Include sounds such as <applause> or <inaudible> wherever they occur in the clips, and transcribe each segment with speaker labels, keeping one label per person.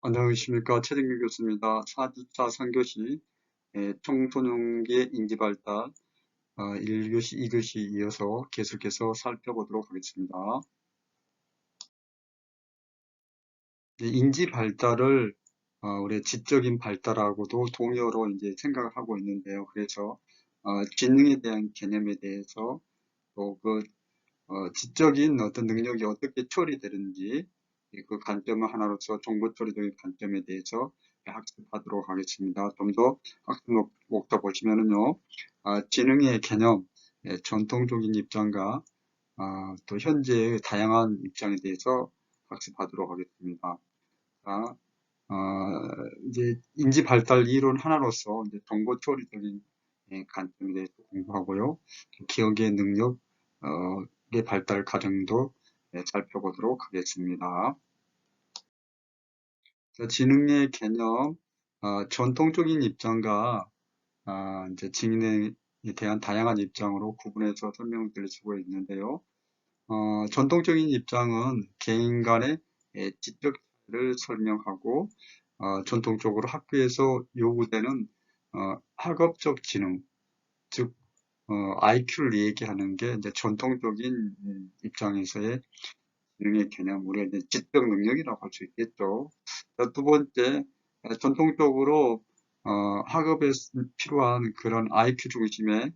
Speaker 1: 안녕하십니까. 최진규 교수입니다. 4주차 3교시 청소년기의 인지발달 어, 1교시, 2교시 이어서 계속해서 살펴보도록 하겠습니다. 인지발달을 어, 우리 지적인 발달하고도 동의어로 이제 생각을 하고 있는데요. 그래서 어, 지능에 대한 개념에 대해서 또그 어, 지적인 어떤 능력이 어떻게 처리되는지 그 관점을 하나로서 정보 처리적인 관점에 대해서 학습하도록 하겠습니다. 좀 더 학습 목표 보시면은요, 아, 지능의 개념, 예, 전통적인 입장과 아, 또 현재의 다양한 입장에 대해서 학습하도록 하겠습니다. 자, 어, 이제 인지 발달 이론 하나로서 이제 정보 처리적인 예, 관점에 대해서 공부하고요, 기억의 능력, 어, 의 발달 과정도 네, 살펴보도록 하겠습니다. 지능의 개념, 어, 전통적인 입장과 어, 이제 지능에 대한 다양한 입장으로 구분해서 설명드리고 있는데요. 어, 전통적인 입장은 개인 간의 예, 지적을 설명하고 어, 전통적으로 학교에서 요구되는 어, 학업적 지능, 즉 어, IQ를 얘기하는 게 이제 전통적인 입장에서의 지능의 개념, 우리가 이제 지적 능력이라고 할 수 있겠죠. 두 번째, 전통적으로 어, 학업에 필요한 그런 IQ 중심의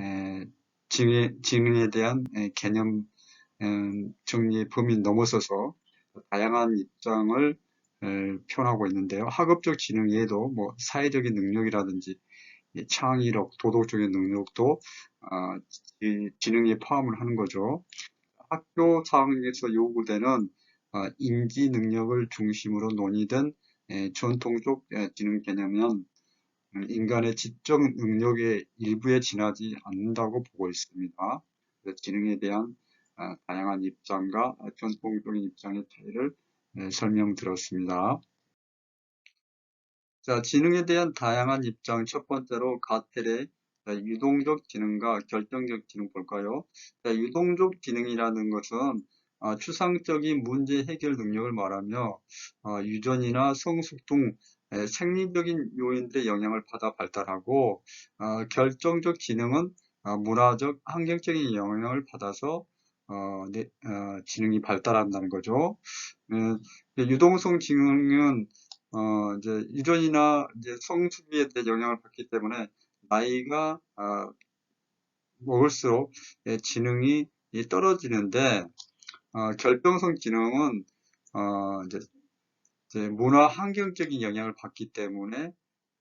Speaker 1: 에, 지능, 지능에 대한 에, 개념 에, 정리의 범위 넘어서서 다양한 입장을 에, 표현하고 있는데요. 학업적 지능 외에도 뭐 사회적인 능력이라든지 창의력, 도덕적인 능력도 어, 지능에 포함을 하는 거죠. 학교 상황에서 요구되는 어, 인지 능력을 중심으로 논의된 전통적 지능 개념은 인간의 지적 능력의 일부에 지나지 않는다고 보고 있습니다. 지능에 대한 어, 다양한 입장과 전통적인 입장의 차이를 설명드렸습니다. 자, 지능에 대한 다양한 입장 첫 번째로 가텔의 유동적 지능과 결정적 지능 볼까요? 자, 유동적 지능이라는 것은 어, 추상적인 문제 해결 능력을 말하며 어, 유전이나 성숙 등 에, 생리적인 요인들의 영향을 받아 발달하고 어, 결정적 지능은 어, 문화적, 환경적인 영향을 받아서 어, 네, 어, 지능이 발달한다는 거죠. 음, 유동성 지능은 어, 이제 유전이나 이제 성숙에 대한 영향을 받기 때문에 나이가 어, 먹을수록 예, 지능이 떨어지는데 어, 결정성 지능은 어, 이제, 이제 문화 환경적인 영향을 받기 때문에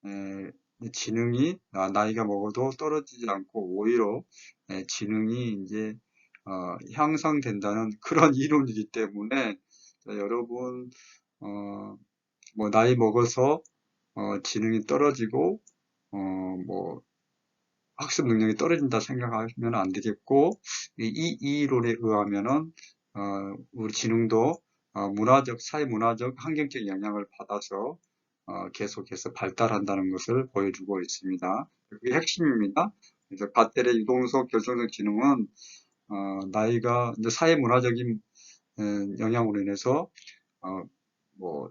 Speaker 1: 에, 지능이 나 이가 먹어도 떨어지지 않고 오히려 에, 지능이 이제 어, 향상된다는 그런 <laughs> 이론이기 때문에 자, 여러분 어, 뭐 나이 먹어서 어, 지능이 떨어지고 어, 뭐 학습 능력이 떨어진다 생각하면 안 되겠고 이, 이 이론에 의하면은 어, 우리 지능도 어, 문화적, 사회 문화적, 환경적 영향을 받아서 어, 계속해서 발달한다는 것을 보여주고 있습니다. 그게 핵심입니다. 그래서 가텔의 유동성 결정적 지능은 어, 나이가 이제 사회 문화적인 영향으로 인해서 어, 뭐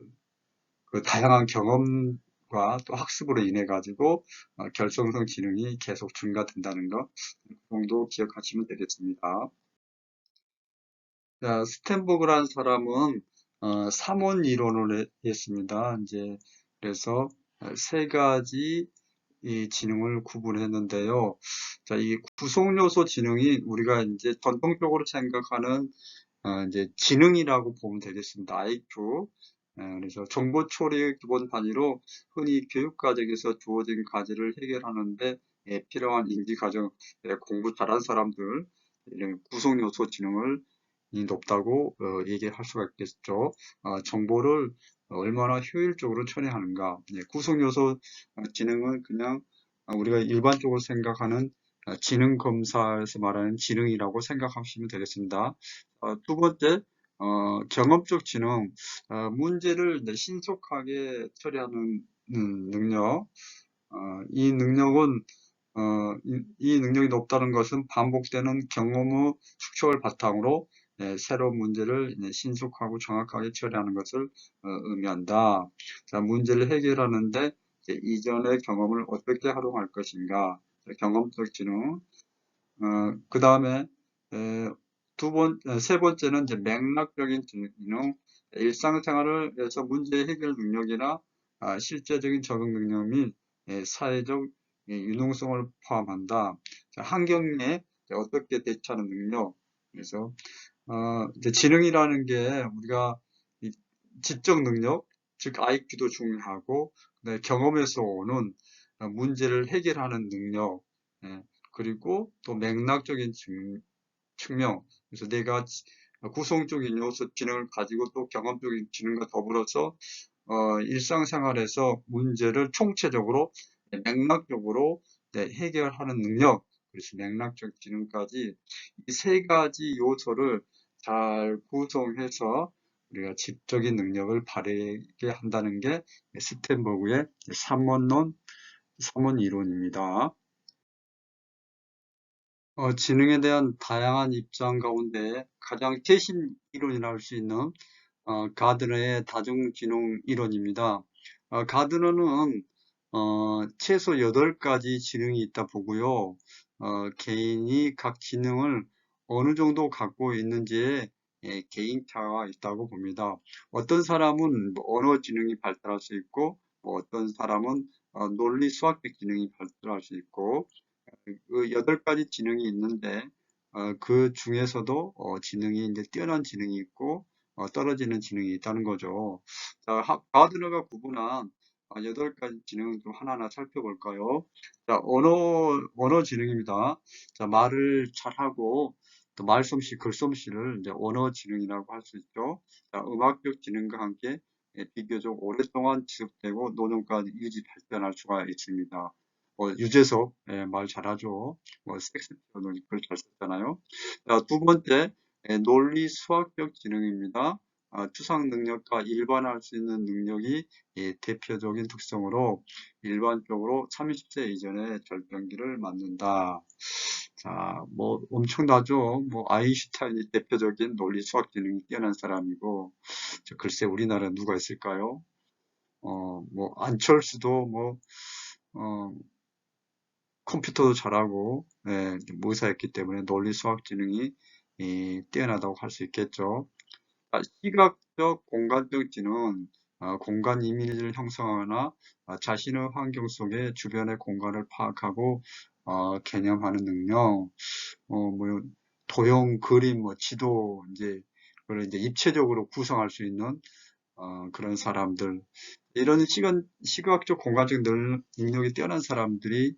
Speaker 1: 그 다양한 경험과 또 학습으로 인해 가지고 어, 결정성 지능이 계속 증가된다는 것 정도 기억하시면 되겠습니다. 자, 스탠버그라는 사람은 어, 삼원 이론을 했습니다. 이제 그래서 세 가지 이 지능을 구분했는데요. 자, 이 구성 요소 지능이 우리가 이제 전통적으로 생각하는 어, 이제 지능이라고 보면 되겠습니다. IQ, 예, 그래서 정보 처리의 기본 단위로 흔히 교육 과정에서 주어진 과제를 해결하는데 예, 필요한 인지 과정, 예, 공부 잘한 사람들 구성 요소 지능을 높다고 어, 얘기할 수가 있겠죠. 어, 정보를 얼마나 효율적으로 처리하는가. 구성 요소 지능은 그냥 우리가 일반적으로 생각하는 지능 검사에서 말하는 지능이라고 생각하시면 되겠습니다. 어, 두 번째, 어, 경험적 지능, 어, 문제를 신속하게 처리하는 음, 능력, 어, 이 능력은 어, 이, 이, 능력이 높다는 것은 반복되는 경험의 축적을 바탕으로 예, 새로운 문제를 신속하고 정확하게 처리하는 것을 어, 의미한다. 자, 문제를 해결하는데 이전의 경험을 어떻게 활용할 것인가. 자, 경험적 지능. 어, 그 다음에 두 번, 어, 세 번째는 이제 맥락적인 지능. 일상생활에서 문제 해결 능력이나 아, 실제적인 적응 능력 및 예, 사회적 예, 유능성을 포함한다. 자, 환경 에 어떻게 대처하는 능력. 그래서 어, 지능이라는 게 우리가 이 지적 능력, 즉 IQ도 중요하고 네, 경험에서 오는 어, 문제를 해결하는 능력, 예, 그리고 또 맥락적인 증, 측면. 그래서 내가 구성적인 요소 지능을 가지고 또 경험적인 지능과 더불어서 어, 일상생활에서 문제를 총체적으로 네, 맥락적으로 네, 해결하는 능력, 그래서 맥락적 지능까지 이 세 가지 요소를 잘 구성해서 우리가 집적인 능력을 발휘하게 한다는 게 스탠버그의 3원론, 3원 이론입니다. 어, 지능에 대한 다양한 입장 가운데 가장 최신 이론이라 할 수 있는 어, 가드너의 다중지능 이론입니다. 어, 가드너는 어, 최소 8가지 지능이 있다 보고요. 어, 개인이 각 지능을 어느 정도 갖고 있는지에 예, 개인차가 있다고 봅니다. 어떤 사람은 뭐 언어 지능이 발달할 수 있고 뭐 어떤 사람은 어, 논리 수학적 지능이 발달할 수 있고 그 여덟 가지 지능이 있는데 어, 그 중에서도 어, 지능이 이제 뛰어난 지능이 있고 어, 떨어지는 지능이 있다는 거죠. 자, 가드너가 구분한 어, 여덟 가지 지능을 좀 하나하나 살펴볼까요? 자, 언어, 언어 지능입니다. 자, 말을 잘하고 또 말솜씨, 글솜씨를 이제 언어 지능이라고 할 수 있죠. 자, 음악적 지능과 함께 예, 비교적 오랫동안 지속되고 노년까지 유지 발전할 수가 있습니다. 어, 유재석 예, 말 잘하죠. 뭐 섹스피어도 글잘 썼잖아요. 자, 두 번째 예, 논리 수학적 지능입니다. 아, 추상 능력과 일반화할 수 있는 능력이 예, 대표적인 특성으로 일반적으로 30세 이전의 절병기를 맞는다. 자, 뭐 엄청나죠. 뭐 아인슈타인이 대표적인 논리 수학 지능이 뛰어난 사람이고, 글쎄 우리나라 누가 있을까요? 어, 뭐 안철수도 뭐 어, 컴퓨터도 잘하고 예, 모의사였기 때문에 논리 수학 지능이 예, 뛰어나다고 할 수 있겠죠. 아, 시각적 공간적 지능은 아, 공간 이미지를 형성하거나 아, 자신의 환경 속에 주변의 공간을 파악하고 어, 개념하는 능력, 어, 뭐 도형, 그림, 뭐 지도 이제 그걸 이제 입체적으로 구성할 수 있는 어, 그런 사람들 이런 시간 시각적 공간적 능력이 뛰어난 사람들이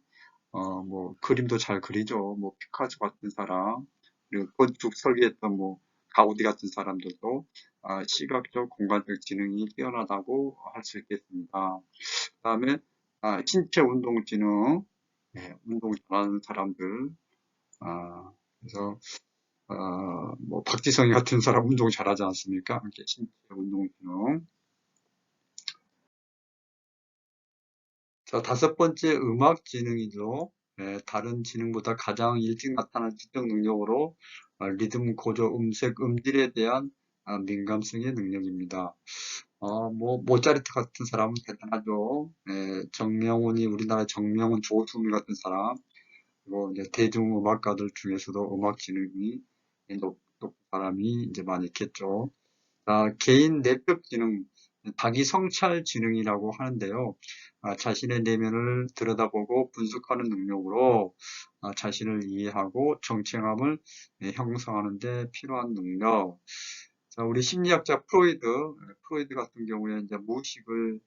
Speaker 1: 어, 뭐, 그림도 잘 그리죠. 뭐, 피카소 같은 사람, 그리고 건축 설계했던 뭐, 가우디 같은 사람들도 아, 시각적 공간적 지능이 뛰어나다고 할 수 있겠습니다. 그 다음에 아, 신체 운동 지능, 네, 운동 잘하는 사람들, 아, 그래서 어, 뭐 박지성이 같은 사람 운동 잘하지 않습니까? 신체 운동 지능. 자, 다섯 번째 음악 지능이죠. 예, 다른 지능보다 가장 일찍 나타난 지적 능력으로 어, 리듬, 고조, 음색, 음질에 대한 어, 민감성의 능력입니다. 어, 뭐 모차르트 같은 사람은 대단하죠. 예, 정명훈이 우리나라 정명훈, 조수미 같은 사람, 그리고 이제 대중음악가들 중에서도 음악 지능이 높, 높은 사람이 이제 많이 있겠죠. 자, 개인 내적 지능, 자기 성찰 지능이라고 하는데요. 아, 자신의 내면을 들여다보고 분석하는 능력으로 아, 자신을 이해하고 정체감을 예, 형성하는 데 필요한 능력. 자, 우리 심리학자 프로이드, 프로이드 같은 경우에 이제 무의식을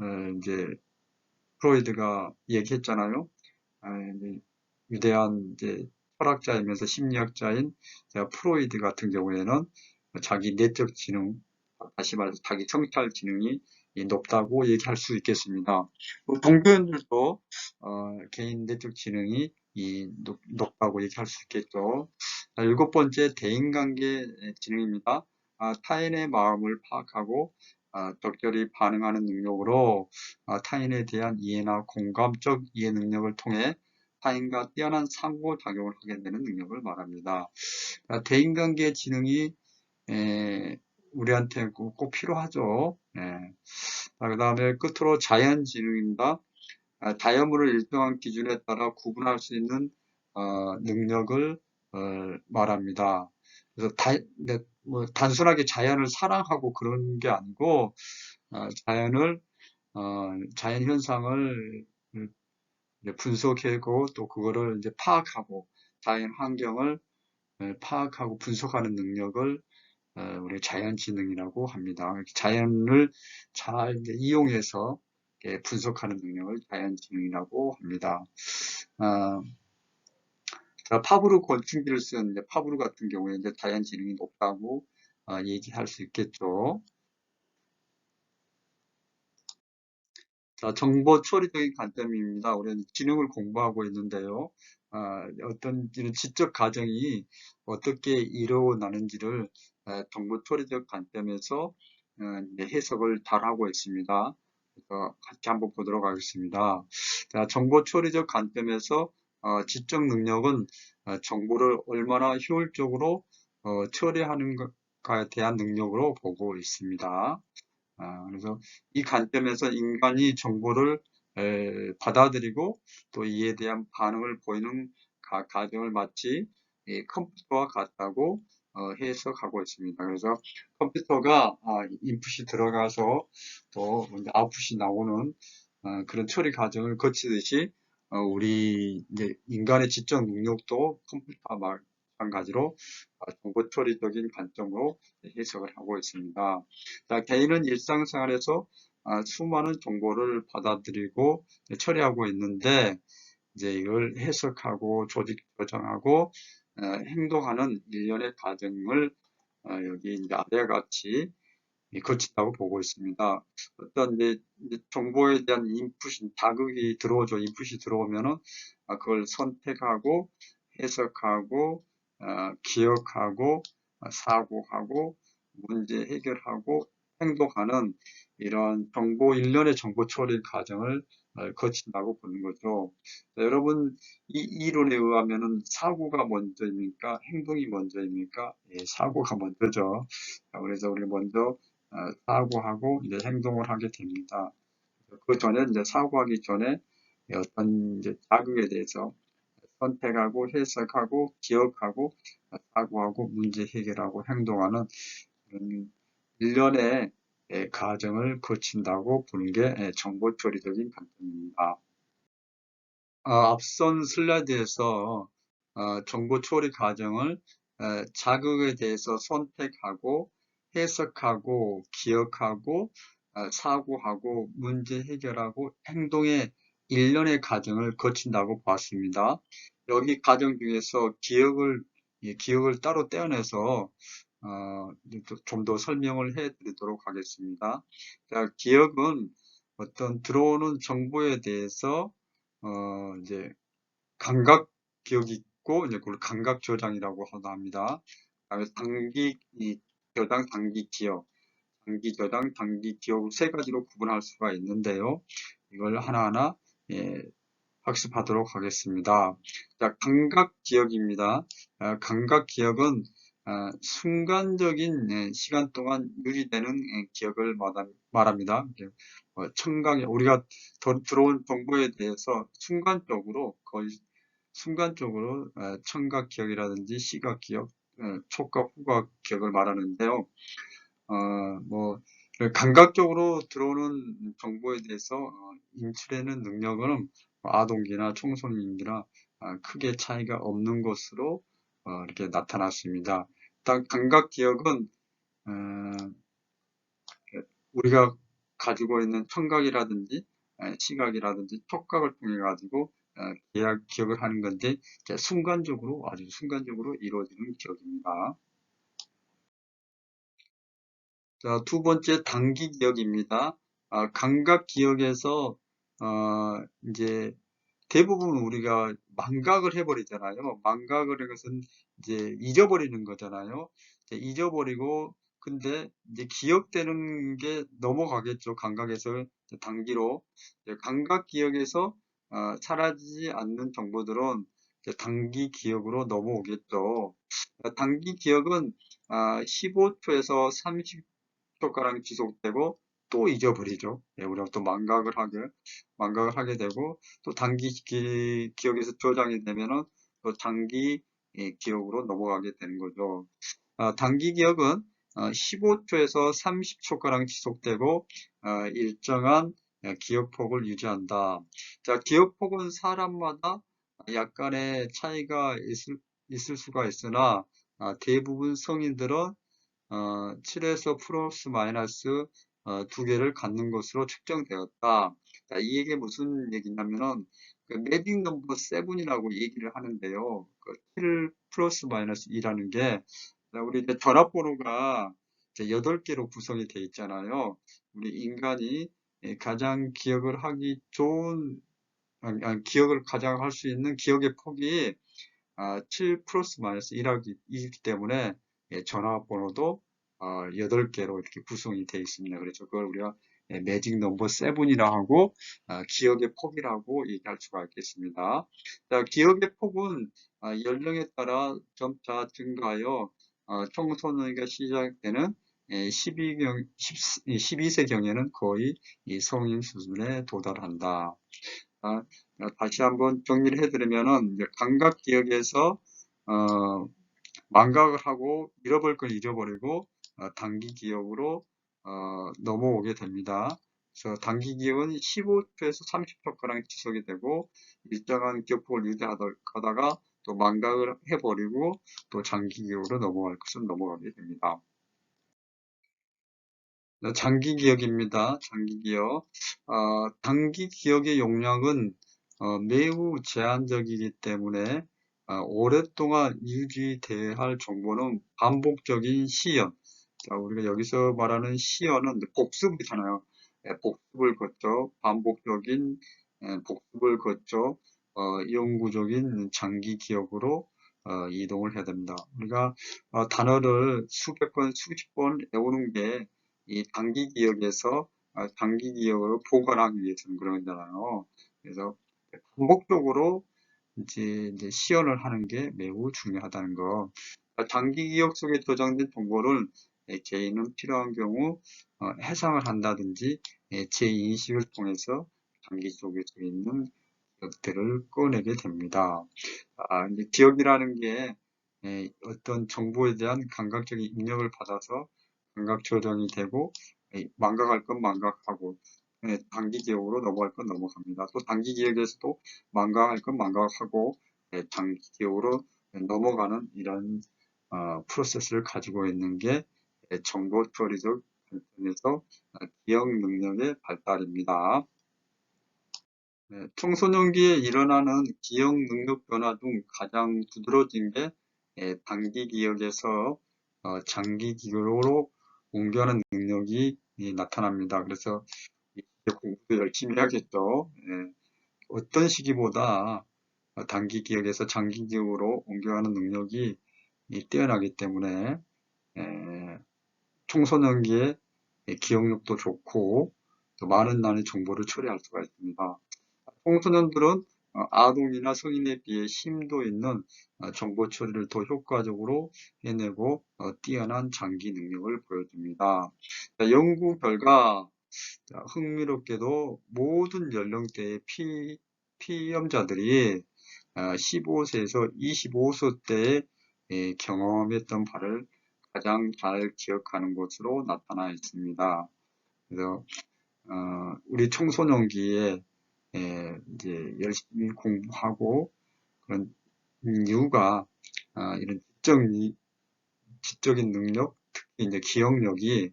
Speaker 1: 어, 이제 프로이드가 얘기했잖아요. 아, 위대한 이제 철학자이면서 심리학자인 프로이드 같은 경우에는 자기 내적 지능, 다시 말해서 자기 성찰 지능이 높다고 얘기할 수 있겠습니다. 뭐 동교인들도 어, 개인 내적 지능이 이 높, 다고 얘기할 수 있겠죠. 자, 일곱 번째 대인관계 지능입니다. 아, 타인의 마음을 파악하고 아, 적절히 반응하는 능력으로 아, 타인에 대한 이해나 공감적 이해 능력을 통해 타인과 뛰어난 상호작용을 하게 되는 능력을 말합니다. 대인관계 지능이 에, 우리한테 꼭, 꼭 필요하죠. 예. 그 다음에 끝으로 자연지능입니다. 아, 자연물을 일정한 기준에 따라 구분할 수 있는 어, 능력을 어, 말합니다. 그래서 다, 네, 뭐 단순하게 자연을 사랑하고 그런 게 아니고 어, 자연을 어, 자연 현상을 분석하고 또 그거를 이제 파악하고 자연 환경을 어, 파악하고 분석하는 능력을 어, 우리 자연지능이라고 합니다. 자연을 잘 이용해서 분석하는 능력을 자연지능이라고 합니다. 어, 자, 파브르 곤충기를 쓴 파브르 같은 경우에 이제 자연지능이 높다고 어, 얘기할 수 있겠죠. 자, 정보 처리적인 관점입니다. 우리는 지능을 공부하고 있는데요. 아, 어떤 이런 지적 과정이 어떻게 이루어나는지를 아, 정보 처리적 관점에서 어, 해석을 잘 하고 있습니다. 같이 한번 보도록 하겠습니다. 자, 정보 처리적 관점에서 어, 지적 능력은 어, 정보를 얼마나 효율적으로 어, 처리하는 것에 대한 능력으로 보고 있습니다. 아, 그래서 이 관점에서 인간이 정보를 에, 받아들이고 또 이에 대한 반응을 보이는 가, 과정을 마치 컴퓨터와 같다고 어, 해석하고 있습니다. 그래서 컴퓨터가 아, 인풋이 들어가서 또 아웃풋이 나오는 어, 그런 처리 과정을 거치듯이 어, 우리 이제 인간의 지적 능력도 컴퓨터와 마찬가지로 어, 정보 처리적인 관점으로 해석을 하고 있습니다. 자, 개인은 일상생활에서 어, 수많은 정보를 받아들이고 처리하고 있는데 이제 이걸 해석하고 조직 조정하고 어, 행동하는 일련의 과정을 여기 이제 아래와 같이 거친다고 보고 있습니다. 어떤 이제 정보에 대한 인풋이 자극이 들어오죠. 인풋이 들어오면은 그걸 선택하고 해석하고 어, 기억하고 어, 사고하고 문제 해결하고 행동하는 이런 정보 일련의 정보 처리 과정을 어, 거친다고 보는 거죠. 자, 여러분 이 이론에 의하면은 사고가 먼저입니까? 행동이 먼저입니까? 예, 사고가 먼저죠. 자, 그래서 우리 먼저 어, 사고하고 이제 행동을 하게 됩니다. 그 전에 이제 사고하기 전에 어떤 이제 자극에 대해서 선택하고 해석하고 기억하고 사고하고 문제 해결하고 행동하는 그런 일련의 과정을 거친다고 보는 게 정보 처리적인 관점입니다. 어, 앞선 슬라이드에서 어, 정보 처리 과정을 어, 자극에 대해서 선택하고 해석하고 기억하고 어, 사고하고 문제 해결하고 행동의 일련의 과정을 거친다고 봤습니다. 여기 과정 중에서 기억을 기억을 따로 떼어내서 어, 좀 더 설명을 해 드리도록 하겠습니다. 자, 기억은 어떤 들어오는 정보에 대해서 어, 이제 감각 기억이 있고 이제 그걸 감각 저장이라고 합니다. 그다음에 단기 저장, 단기 기억, 단기 저장, 단기 기억 세 가지로 구분할 수가 있는데요. 이걸 하나하나 예, 학습하도록 하겠습니다. 자, 감각 기억입니다. 아, 감각 기억은 아, 순간적인 예, 시간 동안 유지되는 예, 기억을 말합니다. 어, 청각에 우리가 들어온 정보에 대해서 순간적으로 거의 순간적으로 어, 청각 기억이라든지 시각 기억, 어, 촉각, 후각 기억을 말하는데요. 어, 뭐 감각적으로 들어오는 정보에 대해서 어, 인출하는 능력은 아동기나 청소년기나 아, 크게 차이가 없는 것으로 어, 이렇게 나타났습니다. 감각 기억은 어, 우리가 가지고 있는 청각이라든지 시각이라든지 촉각을 통해 가지고 계약 기억을 하는 건데 순간적으로 아주 순간적으로 이루어지는 기억입니다. 자, 두 번째 단기 기억입니다. 아, 감각 기억에서 어, 이제 대부분 우리가 망각을 해버리잖아요. 망각을 한 것은 이제 잊어버리는 거잖아요. 잊어버리고 근데 이제 기억되는 게 넘어가겠죠. 감각에서 단기로 감각 기억에서 어, 사라지지 않는 정보들은 단기 기억으로 넘어오겠죠. 어, 단기 기억은 아, 15초에서 30초가량 지속되고 또 잊어버리죠. 예, 우리가 또 망각을 하게 망각을 하게 되고 또 단기 기, 기 억에서 저장이 되면은 또 장기 예, 기억으로 넘어가게 되는 거죠. 아, 단기 기억은 어, 15초에서 30초가량 지속되고 어, 일정한 예, 기억폭을 유지한다. 자, 기억폭은 사람마다 약간의 차이가 있을, 있을 수가 있으나 아, 대부분 성인들은 어, 7에서 플러스 마이너스 어, 두 개를 갖는 것으로 측정되었다. 자, 이 얘기 무슨 얘기냐면은 그 매직 넘버 7이라고 얘기를 하는데요. 그 7 플러스 마이너스 2라는 게 자, 우리 이제 전화번호가 이제 8개로 구성이 되어 있잖아요. 우리 인간이 예, 가장 기억을 하기 좋은 기억을 가장 할 수 있는 기억의 폭이 아, 7 플러스 마이너스 1하기, 이기 때문에 예, 전화번호도 어, 8개로 이렇게 구성이 되어 있습니다. 그래서 그걸 우리가 예, 매직 넘버 7이라 하고 어, 기억의 폭이라고 얘기할 수가 있겠습니다. 자, 기억의 폭은 어, 연령에 따라 점차 증가하여 어, 청소년기가 시작되는 12경, 12세경에는 거의 이 성인 수준에 도달한다. 아, 다시 한번 정리를 해드리면은 감각 기억에서 어, 망각을 하고 잃어버릴 걸 잃어버리고 어, 단기 기억으로 어, 넘어오게 됩니다. 그래서 단기 기억은 15초에서 30초가량 지속이 되고 일정한 기억폭을 유지하다가 또 망각을 해버리고 또 장기 기억으로 넘어갈 것은 넘어가게 됩니다. 장기 기억입니다. 장기 기억. 어, 단기 기억의 용량은 어, 매우 제한적이기 때문에 어, 오랫동안 유지돼야 할 정보는 반복적인 시연. 자, 우리가 여기서 말하는 시연은 복습이잖아요. 예, 복습을 거쳐 반복적인 예, 복습을 거쳐 어, 영구적인 장기 기억으로 어, 이동을 해야 됩니다. 우리가 어, 단어를 수백 번, 수십 번 외우는 게 이 단기 기억에서 아, 단기 기억을 보관하기 위해서는 그런 거잖아요. 그래서 반복적으로 이제, 이제 시연을 하는 게 매우 중요하다는 거. 장기 기억 속에 저장된 정보를 개인은 필요한 경우 어, 해상을 한다든지 재인식을 통해서 장기 속에 있는 기억들을 꺼내게 됩니다. 아, 이제 기억이라는 게 어떤 정보에 대한 감각적인 입력을 받아서 감각 조정이 되고 망각할 건 망각하고 예, 단기 기억으로 넘어갈 건 넘어갑니다. 또 단기 기억에서도 망각할 건 망각하고 예, 장기 기억으로 넘어가는 이런 어, 프로세스를 가지고 있는 게 예, 정보 처리적 관점에서 기억 능력의 발달입니다. 네, 청소년기에 일어나는 기억 능력 변화 중 가장 두드러진 게 단기 기억에서 어, 장기 기억으로 공부하는 능력이 나타납니다. 그래서 공부도 열심히 해야겠죠. 예. 어떤 시기보다 단기 기억에서 장기 기억으로 옮겨가는 능력이 뛰어나기 때문에 예, 청소년기에 기억력도 좋고 또 많은 난의 정보를 처리할 수가 있습니다. 청소년들은 어, 아동이나 성인에 비해 심도 있는 어, 정보 처리를 더 효과적으로 해내고 어, 뛰어난 장기 능력을 보여줍니다. 연구 결과 흥미롭게도 모든 연령대의 피, 피염자들이 15세에서 25세 때 경험했던 바를 가장 잘 기억하는 것으로 나타나 있습니다. 그래서 우리 청소년기에 예, 이제 열심히 공부하고 그런 이유가 아, 이런 지적, 지적인 능력, 특히 이제 기억력이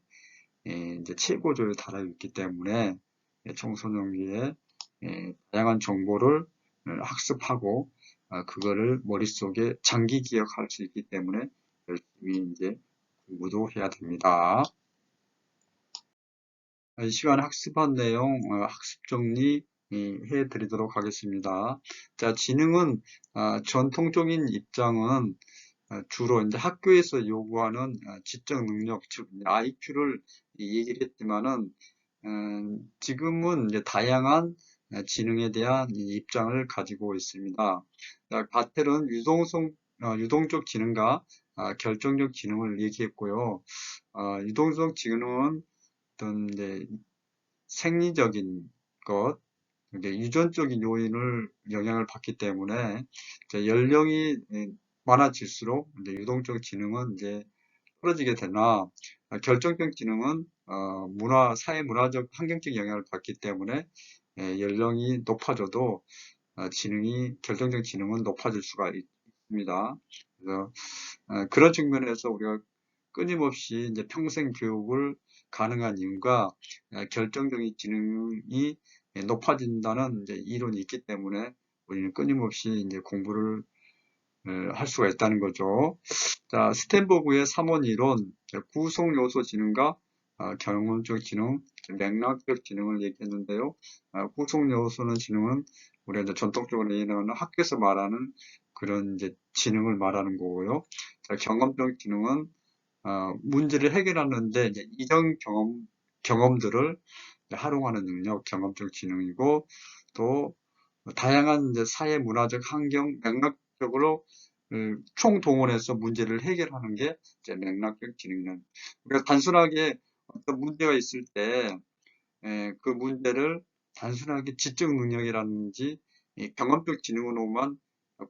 Speaker 1: 예, 이제 최고조에 달하 있기 때문에 예, 청소년기에 예, 다양한 정보를 학습하고 아, 그거를 머릿속에 장기 기억할 수 있기 때문에 열심히 이제 공부도 해야 됩니다. 이 시간 학습한 내용 어, 학습 정리 해 드리도록 하겠습니다. 자, 지능은 아, 전통적인 입장은 아, 주로 이제 학교에서 요구하는 아, 지적 능력, 즉 IQ를 얘기를 했지만은 음, 지금은 이제 다양한 어, 지능에 대한 이 입장을 가지고 있습니다. 자, 바텔은 유동성, 어, 유동적 지능과 아, 결정적 지능을 얘기했고요. 어, 유동적 지능은 어떤 이제 생리적인 것, 유전적인 요인을 영향을 받기 때문에 연령이 예, 많아질수록 유동적 지능은 이제 떨어지게 되나 아, 결정적 지능은 어, 문화, 사회 문화적 환경적 영향을 받기 때문에 예, 연령이 높아져도 어, 지능이 결정적 지능은 높아질 수가 있 습니다. 그래서 어, 그런 측면에서 우리가 끊임없이 이제 평생 교육을 가능한 이유가 어, 결정적인 지능이 높아진다는 이제 이론이 있기 때문에 우리는 끊임없이 이제 공부를 어, 할 수가 있다는 거죠. 자, 스탠버그의 3원 이론, 구성 요소 지능과 어, 경험적 지능, 맥락적 지능을 얘기했는데요. 어, 구성 요소는 지능은 우리가 이제 전통적으로 얘기하는 학교에서 말하는 그런 이제 지능을 말하는 거고요. 자, 경험적 지능은 어, 문제를 해결하는데 이제 이전 경험 경험들을 활용하는 능력, 경험적 지능이고 또 다양한 이제 사회 문화적 환경 맥락적으로 그 총동원해서 문제를 해결하는 게 이제 맥락적 지능이는 우리가 단순하게 어떤 문제가 있을 때 그 문제를 단순하게 지적 능력이라든지 이 경험적 지능으로만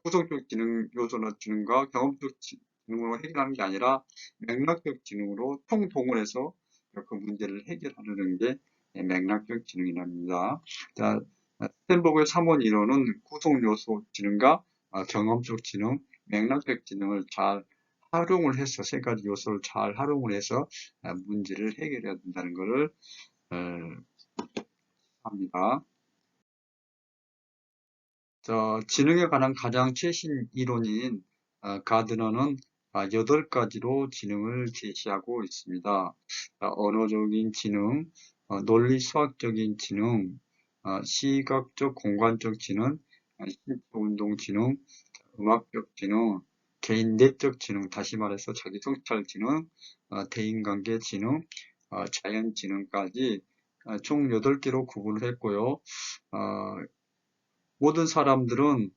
Speaker 1: 구성적 지능 요소나 지능과 경험적 지능으로 해결하는 게 아니라 맥락적 지능으로 총동원해서 그 문제를 해결하는 게 맥락적 지능이랍니다. 자, 스탠버그의 3원 이론은 구성 요소 지능과 아, 경험적 지능, 맥락적 지능을 잘 활용을 해서 세 가지 요소를 잘 활용을 해서 아, 문제를 해결해야 된다는 것을 합니다. 저 지능에 관한 가장 최신 이론인 어, 가드너는 아, 여덟 가지로 지능을 제시하고 있습니다. 언어적인 지능, 어, 논리 수학적인 지능, 어, 시각적 공간적 지능, 운동 지능, 음악적 지능, 개인 내적 지능, 다시 말해서 자기 성찰 지능, 어, 대인관계 지능, 어, 자연 지능까지 어, 총 8개로 구분을 했고요. 어, 모든 사람들은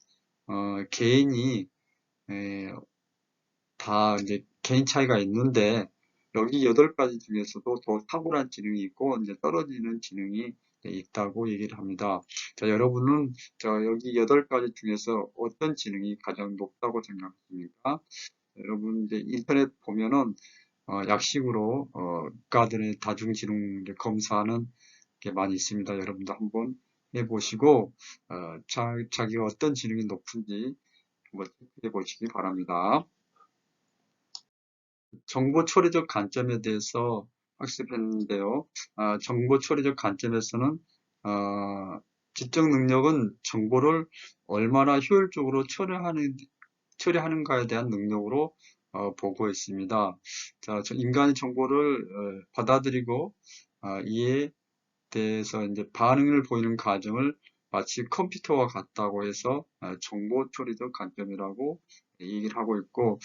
Speaker 1: 어, 개인이 에, 다 이제 개인 차이가 있는데 여기 8가지 중에서도 더 탁월한 지능이 있고 이제 떨어지는 지능이 있다고 얘기를 합니다. 자, 여러분은 자, 여기 8가지 중에서 어떤 지능이 가장 높다고 생각하십니까? 여러분 이제 인터넷 보면은 어, 약식으로 어, 가든의 다중지능 검사하는 게 많이 있습니다. 여러분도 한번 해보시고 어, 자, 자기가 어떤 지능이 높은지 한번 해보시기 바랍니다. 정보 처리적 관점에 대해서 학습했는데요. 아, 정보 처리적 관점에서는 어, 지적 능력은 정보를 얼마나 효율적으로 처리하는, 처리하는가에 대한 능력으로 어, 보고 있습니다. 자, 인간이 정보를 어, 받아들이고 어, 이에 대해서 이제 반응을 보이는 과정을 마치 컴퓨터와 같다고 해서 어, 정보 처리적 관점이라고 얘기를 하고 있고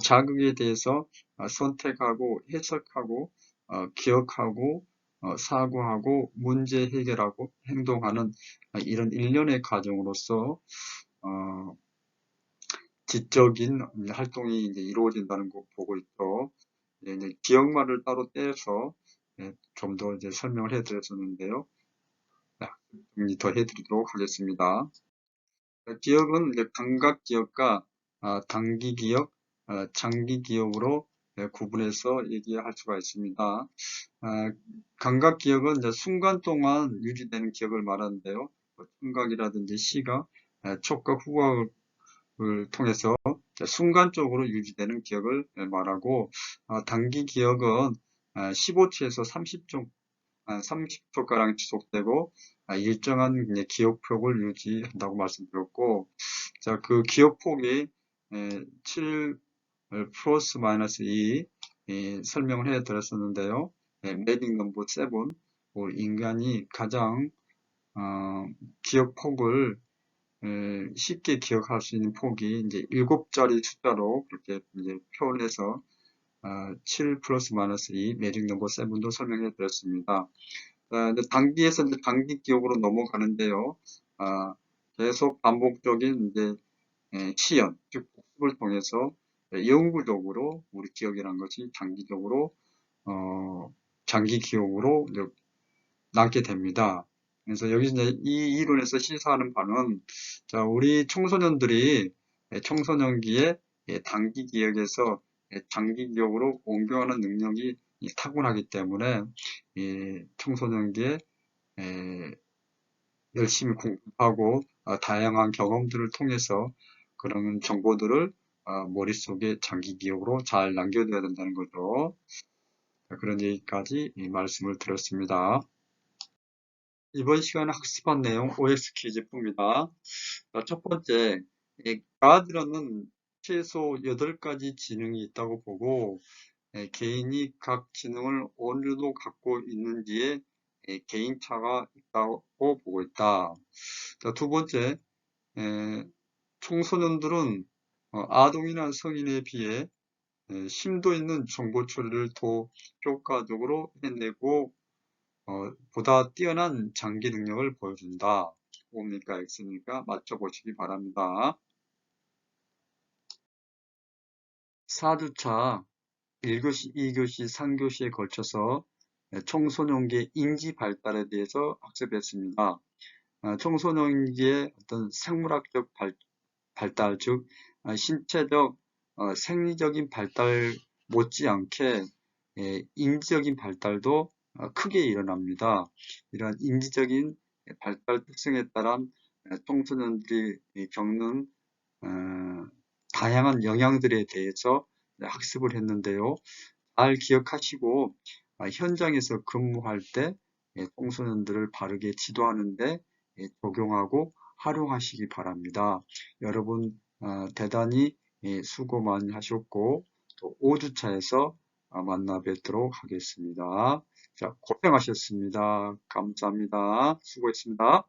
Speaker 1: 자극에 대해서 어, 선택하고 해석하고 어, 기억하고 어, 사고하고 문제 해결하고 행동하는 어, 이런 일련의 과정으로서 어, 지적인 활동이 이제 이루어진다는 거 보고 있죠. 예, 이제 기억말을 따로 떼서 예, 좀 더 이제 설명을 해드렸었는데요. 정리 더 해드리도록 하겠습니다. 이제 감각 기억과 아, 단기 기억, 아, 장기 기억으로 네, 구분해서 얘기할 수가 있습니다. 아, 감각 이제 순간 동안 유지되는 기억을 말하는데요. 뭐 청각이라든지 시각, 촉각, 후각을 통해서 순간적으로 유지되는 기억을 말하고 단기 기억은 15초에서 30초, 30초가량 지속되고 일정한 기억폭을 유지한다고 말씀드렸고 자, 그 기억폭이 7 플러스 마이너스 2 설명을 해 드렸었는데요. 네, 매딩 넘버 7 인간이 가장 어, 기억 폭을 에, 쉽게 기억할 수 있는 폭이 이제 7자리 숫자로 그렇게 이제 표현해서 어, 7 플러스 마이너스 2 매딩 넘버 7도 설명해 드렸습니다. 어, 단기에서 이제 단기 기억으로 넘어가는데요. 아, 계속 반복적인 이제 예, 시연, 즉 복습을 통해서 예, 영구적으로 우리 기억이라는 것이 장기적으로 어, 장기 기억으로 남게 됩니다. 그래서 여기서 이제 이 이론에서 시사하는 바는 자, 우리 청소년들이 예, 청소년기에 예, 단기 기억에서 예, 장기 기억으로 옮겨가는 능력이 이 타고나기 때문에 이 청소년기에 예, 열심히 공부하고 어, 다양한 경험들을 통해서 그런 정보들을 어, 머릿속에 장기 기억으로 잘 남겨둬야 된다는 거죠. 자, 그런 얘기까지 이 말씀을 드렸습니다. 이번 시간에 학습한 내용 OX 퀴즈입니다. 자, 첫 번째, 이 가드라는 최소 8가지 지능이 있다고 보고 예, 개인이 각 지능을 어느 정도 갖고 있는지에 예, 개인차가 있다고 보고 있다. 자, 두 번째, 예, 청소년들은 어, 아동이나 성인에 비해 예, 심도 있는 정보 처리를 더 효과적으로 해내고 어, 보다 뛰어난 장기 능력을 보여준다. 뭡니까? X입니까? 맞춰보시기 바랍니다. 4주차 1교시, 2교시, 3교시에 걸쳐서 청소년기의 인지 발달에 대해서 학습했습니다. 어, 청소년기의 어떤 생물학적 발, 발달, 즉 어, 신체적, 어, 생리적인 발달 못지않게 예, 인지적인 발달도 어, 크게 일어납니다. 이러한 인지적인 발달 특성에 따른 어, 청소년들이 겪는 어, 다양한 영향들에 대해서 학습을 했는데요. 잘 기억하시고 아, 현장에서 근무할 때 예, 청소년들을 바르게 지도하는데 예, 적용하고 활용하시기 바랍니다. 여러분 대단히 예, 수고 많이 하셨고 또 5주차에서 만나 뵙도록 하겠습니다. 자, 고생하셨습니다. 감사합니다. 수고했습니다.